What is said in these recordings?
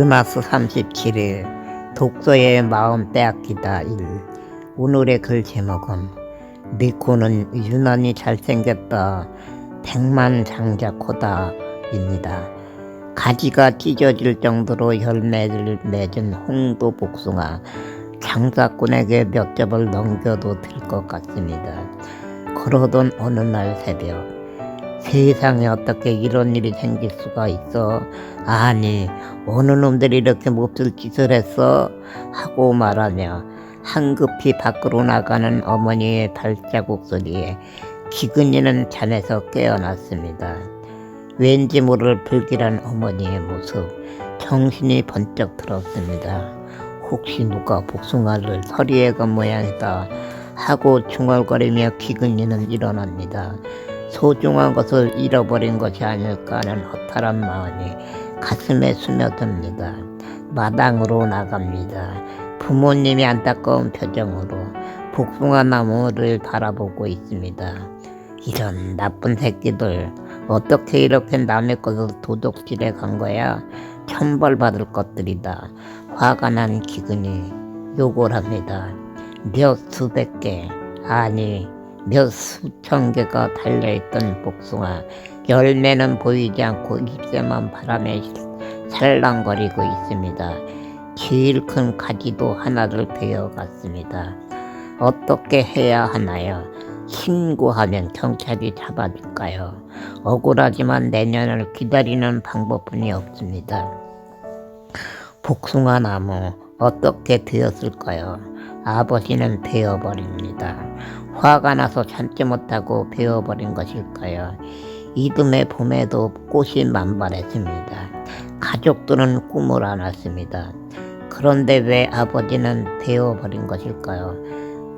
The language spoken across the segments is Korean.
드마스 37일 독서의 마음 빼앗기다 1 오늘의 글 제목은 니코는 유난히 잘생겼다 백만 장자코다 입니다. 가지가 찢어질 정도로 열매를 맺은 홍도 복숭아 장사꾼에게 몇 접을 넘겨도 될 것 같습니다. 그러던 어느 날 새벽 세상에 어떻게 이런 일이 생길 수가 있어? 아니, 어느 놈들이 이렇게 몹쓸 짓을 했어? 하고 말하며 한급히 밖으로 나가는 어머니의 발자국 소리에 기근이는 잠에서 깨어났습니다. 왠지 모를 불길한 어머니의 모습, 정신이 번쩍 들었습니다. 혹시 누가 복숭아를 서리에 건 모양이다 하고 중얼거리며 기근이는 일어납니다. 소중한 것을 잃어버린 것이 아닐까 하는 허탈한 마음이 가슴에 스며듭니다. 마당으로 나갑니다. 부모님이 안타까운 표정으로 복숭아 나무를 바라보고 있습니다. 이런 나쁜 새끼들 어떻게 이렇게 남의 것을 도둑질해 간 거야? 천벌받을 것들이다. 화가 난 기근이 욕을 합니다. 몇 수백 개 아니 몇 수천 개가 달려있던 복숭아 열매는 보이지 않고 잎새만 바람에 살랑거리고 있습니다. 제일 큰 가지도 하나를 베어갔습니다. 어떻게 해야 하나요? 신고하면 경찰이 잡아줄까요? 억울하지만 내년을 기다리는 방법뿐이 없습니다. 복숭아 나무 어떻게 되었을까요? 아버지는 베어버립니다. 화가 나서 참지 못하고 베어버린 것일까요? 이듬해 봄에도 꽃이 만발했습니다. 가족들은 꿈을 안았습니다. 그런데 왜 아버지는 베어버린 것일까요?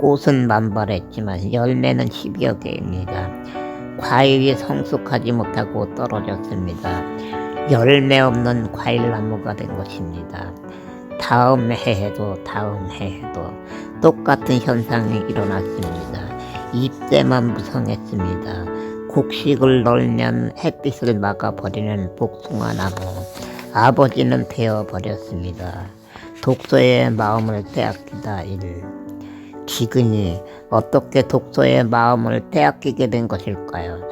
꽃은 만발했지만 열매는 10여 개입니다. 과일이 성숙하지 못하고 떨어졌습니다. 열매 없는 과일나무가 된 것입니다. 다음 해에도 다음 해에도 똑같은 현상이 일어났습니다. 잎새만 무성했습니다. 곡식을 널면 햇빛을 막아버리는 복숭아 나무. 아버지는 베어버렸습니다. 독서의 마음을 빼앗기다 일. 기근이 어떻게 독서의 마음을 빼앗기게 된 것일까요?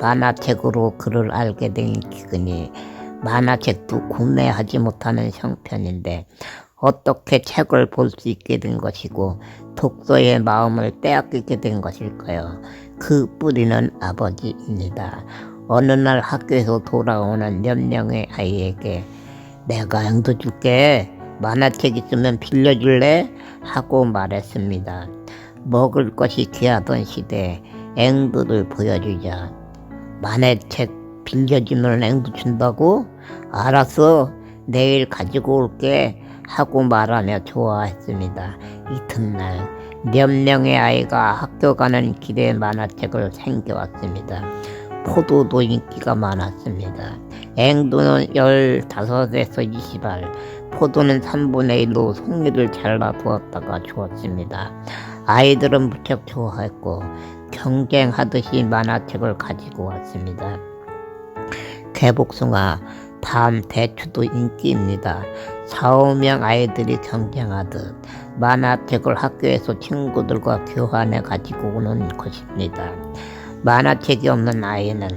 만화책으로 글을 알게 된 기근이 만화책도 구매하지 못하는 형편인데 어떻게 책을 볼 수 있게 된 것이고 독서의 마음을 빼앗기게 된 것일까요? 그 뿌리는 아버지입니다. 어느 날 학교에서 돌아오는 몇 명의 아이에게 내가 앵두 줄게 만화책 있으면 빌려줄래? 하고 말했습니다. 먹을 것이 귀하던 시대에 앵두를 보여주자 만화책 빌려주면 앵두 준다고? 알았어 내일 가지고 올게 하고 말하며 좋아했습니다. 이튿날 몇 명의 아이가 학교 가는 길에 만화책을 챙겨왔습니다. 포도도 인기가 많았습니다. 앵두는 15에서 20알, 포도는 3분의 1로 송이를 잘라 두었다가 주었습니다. 아이들은 무척 좋아했고 경쟁하듯이 만화책을 가지고 왔습니다. 개복숭아, 밤 대추도 인기입니다. 4, 5명 아이들이 경쟁하듯 만화책을 학교에서 친구들과 교환해 가지고 오는 것입니다. 만화책이 없는 아이는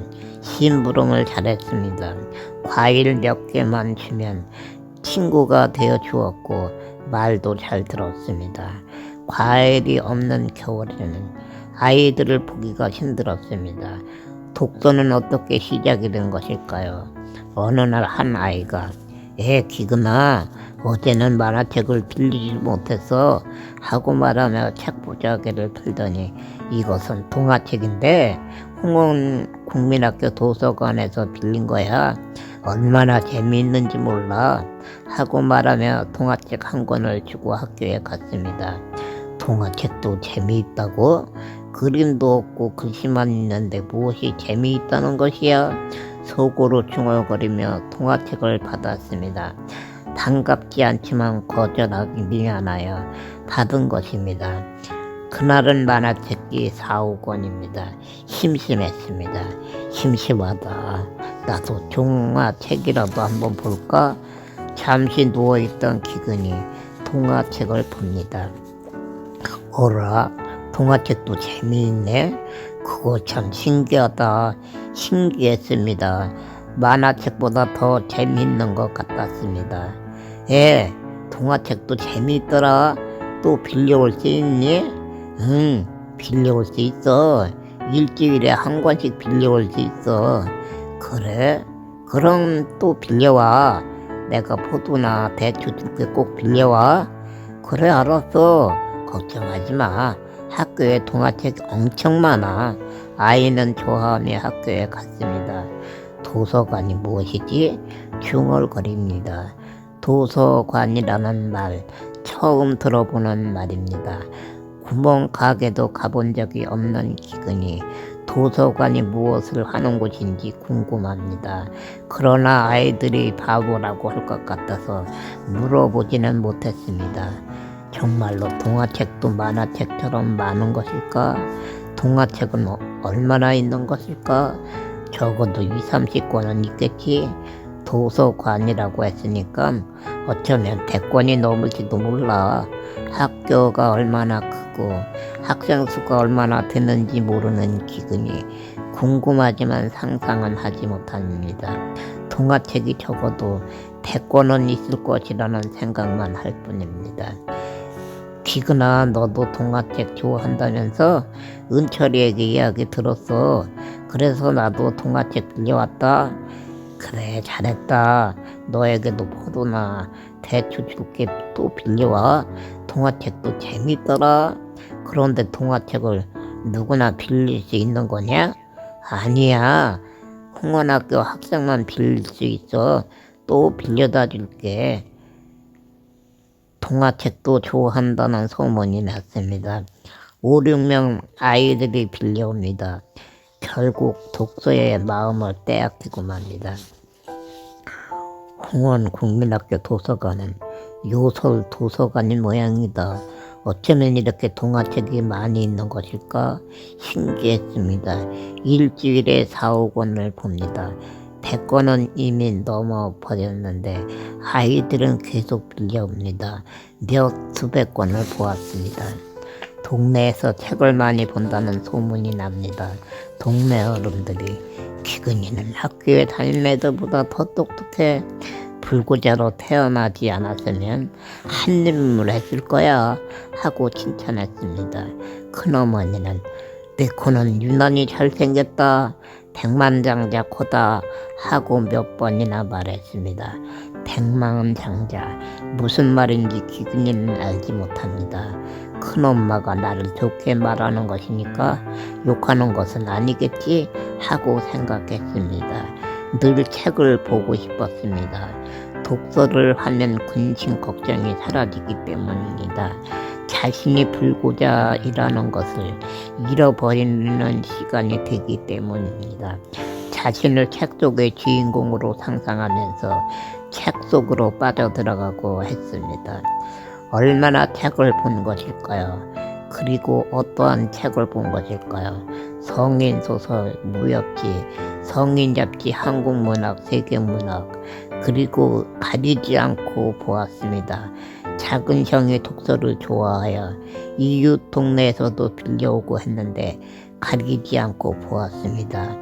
심부름을 잘했습니다. 과일 몇 개만 주면 친구가 되어 주었고 말도 잘 들었습니다. 과일이 없는 겨울에는 아이들을 보기가 힘들었습니다. 독서는 어떻게 시작이 된 것일까요? 어느 날 한 아이가 애 기근아 어제는 만화책을 빌리지 못해서 하고 말하며 책 보자기를 풀더니 이것은 동화책인데 홍원 국민학교 도서관에서 빌린 거야 얼마나 재미있는지 몰라 하고 말하며 동화책 한 권을 주고 학교에 갔습니다 동화책도 재미있다고? 그림도 없고 글씨만 있는데 무엇이 재미있다는 것이야? 속으로 중얼거리며 동화책을 받았습니다. 반갑지 않지만 거절하기 미안하여 받은 것입니다. 그날은 만화책이 4, 5권입니다. 심심했습니다. 심심하다. 나도 종화책이라도 한번 볼까? 잠시 누워있던 기근이 동화책을 봅니다. 어라, 동화책도 재미있네? 그거 참 신기하다. 신기했습니다. 만화책보다 더 재미있는 것 같았습니다. 예, 동화책도 재미있더라. 또 빌려올 수 있니? 응, 빌려올 수 있어. 일주일에 한 권씩 빌려올 수 있어. 그래? 그럼 또 빌려와. 내가 포도나 대추 줄게 꼭 빌려와. 그래, 알았어. 걱정하지 마. 학교에 동화책 엄청 많아. 아이는 좋아하며 학교에 갔습니다. 도서관이 무엇이지? 중얼거립니다. 도서관이라는 말 처음 들어보는 말입니다. 구멍가게도 가본 적이 없는 기근이 도서관이 무엇을 하는 곳인지 궁금합니다. 그러나 아이들이 바보라고 할 것 같아서 물어보지는 못했습니다. 정말로 동화책도 만화책처럼 많은 것일까? 동화책은 어- 얼마나 있는 것일까? 적어도 2, 30권은 있겠지? 도서관이라고 했으니까 어쩌면 100권이 넘을지도 몰라. 학교가 얼마나 크고 학생 수가 얼마나 되는지 모르는 기근이 궁금하지만 상상은 하지 못합니다. 동화책이 적어도 100권은 있을 것이라는 생각만 할 뿐입니다. 기근아 너도 동화책 좋아한다면서 은철이에게 이야기 들었어. 그래서 나도 동화책 빌려왔다. 그래 잘했다. 너에게도 포도나 대추 줄게 또 빌려와. 동화책도 재밌더라. 그런데 동화책을 누구나 빌릴 수 있는 거냐? 아니야. 홍원학교 학생만 빌릴 수 있어. 또 빌려다 줄게. 동화책도 좋아한다는 소문이 났습니다. 5, 6명 아이들이 빌려옵니다. 결국 독서의 마음을 빼앗기고 맙니다. 홍원 국민학교 도서관은 요설 도서관인 모양이다. 어쩌면 이렇게 동화책이 많이 있는 것일까 신기했습니다. 일주일에 4, 5권을 봅니다. 100권은 이미 넘어 버렸는데 아이들은 계속 빌려옵니다. 몇 수백 권을 보았습니다. 동네에서 책을 많이 본다는 소문이 납니다. 동네 어른들이 기근이는 학교에 다닐 애들보다 더 똑똑해. 불구자로 태어나지 않았으면 한 입을 했을 거야 하고 칭찬했습니다. 큰어머니는 내 코는 유난히 잘생겼다. 백만장자 코다 하고 몇 번이나 말했습니다. 백만장자 무슨 말인지 기근이는 알지 못합니다. 큰엄마가 나를 좋게 말하는 것이니까 욕하는 것은 아니겠지 하고 생각했습니다. 늘 책을 보고 싶었습니다. 독서를 하면 근심 걱정이 사라지기 때문입니다. 자신이 불고자 일하는 것을 잃어버리는 시간이 되기 때문입니다. 자신을 책 속의 주인공으로 상상하면서 책 속으로 빠져들어가고 했습니다. 얼마나 책을 본 것일까요? 그리고 어떠한 책을 본 것일까요? 성인 소설, 무협지, 성인 잡지, 한국 문학, 세계 문학, 그리고 가리지 않고 보았습니다. 작은 형의 독서를 좋아하여 이웃 동네에서도 빌려오고 했는데 가리지 않고 보았습니다.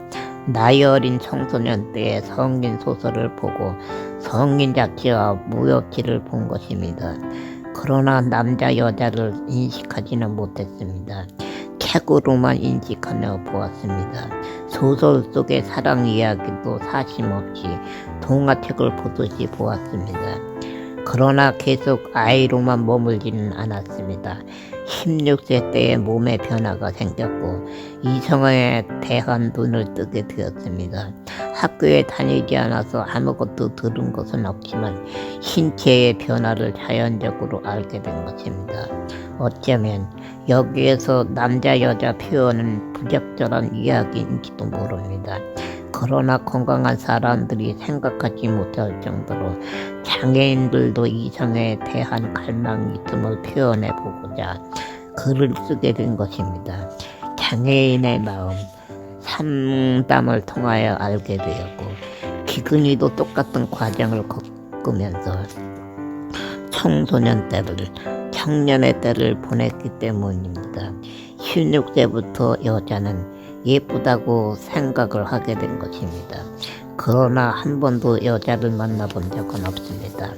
나이 어린 청소년 때의 성인 소설을 보고 성인 잡지와 무협지를 본 것입니다. 그러나 남자 여자를 인식하지는 못했습니다. 책으로만 인식하며 보았습니다. 소설 속의 사랑 이야기도 사심없이 동화책을 보듯이 보았습니다. 그러나 계속 아이로만 머물지는 않았습니다. 16세 때에 몸에 변화가 생겼고 이성에 대한 눈을 뜨게 되었습니다. 학교에 다니지 않아서 아무것도 들은 것은 없지만 신체의 변화를 자연적으로 알게 된 것입니다. 어쩌면 여기에서 남자 여자 표현은 부적절한 이야기인지도 모릅니다. 그러나 건강한 사람들이 생각하지 못할 정도로 장애인들도 이성에 대한 갈망이 있음을 표현해 보고자 글을 쓰게 된 것입니다. 장애인의 마음, 상담을 통하여 알게 되었고, 기근이도 똑같은 과정을 거- 겪으면서 청소년 때를 청년의 때를 보냈기 때문입니다. 16세부터 여자는 예쁘다고 생각을 하게 된 것입니다. 그러나 한 번도 여자를 만나본 적은 없습니다.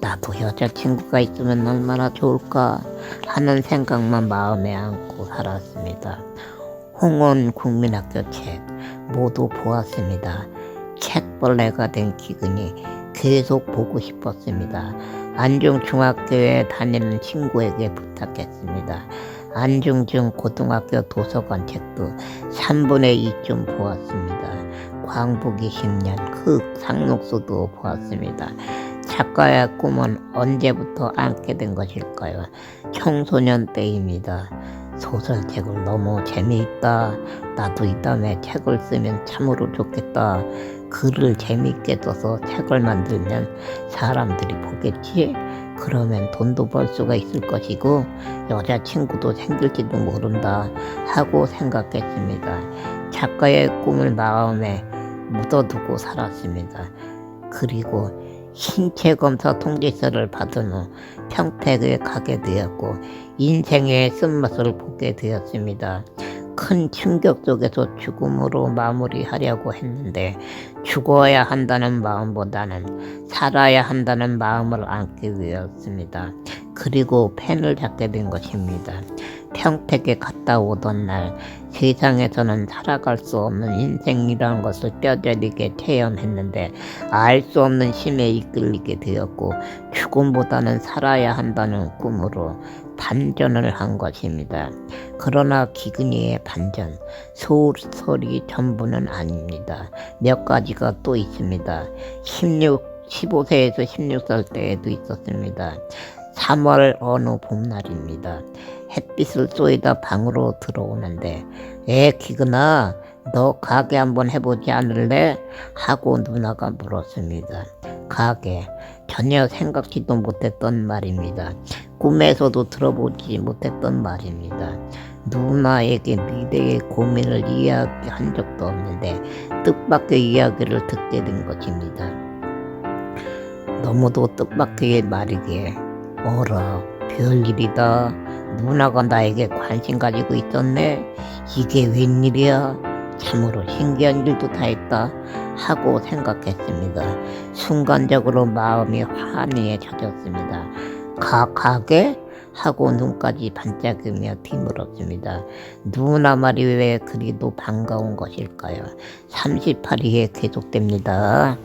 나도 여자친구가 있으면 얼마나 좋을까 하는 생각만 마음에 안고 살았습니다. 홍원 국민학교 책 모두 보았습니다. 책벌레가 된 기근이 계속 보고 싶었습니다. 안중중학교에 다니는 친구에게 부탁했습니다. 안중중 고등학교 도서관 책도 3분의 2쯤 보았습니다. 광복이 10년 흑 상록수도 보았습니다. 작가의 꿈은 언제부터 안게 된 것일까요? 청소년 때입니다. 소설책을 너무 재미있다. 나도 이 다음에 책을 쓰면 참으로 좋겠다. 글을 재미있게 써서 책을 만들면 사람들이 보겠지. 그러면 돈도 벌 수가 있을 것이고 여자친구도 생길지도 모른다 하고 생각했습니다. 작가의 꿈을 마음에 묻어두고 살았습니다. 그리고 신체 검사 통지서를 받은 후 평택에 가게 되었고 인생의 쓴맛을 보게 되었습니다. 큰 충격 속에서 죽음으로 마무리하려고 했는데 죽어야 한다는 마음보다는 살아야 한다는 마음을 안게 되었습니다. 그리고 펜을 잡게 된 것입니다. 평택에 갔다 오던 날 세상에서는 살아갈 수 없는 인생이라는 것을 뼈저리게 체험했는데 알 수 없는 힘에 이끌리게 되었고 죽음보다는 살아야 한다는 꿈으로 반전을 한 것입니다. 그러나 기근이의 반전, 소설이 전부는 아닙니다. 몇 가지가 또 있습니다. 16, 15세에서 16살 때에도 있었습니다. 3월 어느 봄날입니다. 햇빛을 쏘이다 방으로 들어오는데 애 기근아 너 가게 한번 해보지 않을래? 하고 누나가 물었습니다. 가게 전혀 생각지도 못했던 말입니다. 꿈에서도 들어보지 못했던 말입니다. 누나에게 미래의 고민을 이야기한 적도 없는데 뜻밖의 이야기를 듣게 된 것입니다. 너무도 뜻밖의 말이기에 어라 별일이다 누나가 나에게 관심 가지고 있었네 이게 웬일이야 참으로 신기한 일도 다 했다 하고 생각했습니다 순간적으로 마음이 가, 가게? 하고 눈까지 반짝이며 뒤물었습니다. 누나 말이 왜 그리도 반가운 것일까요? 38위에 계속됩니다.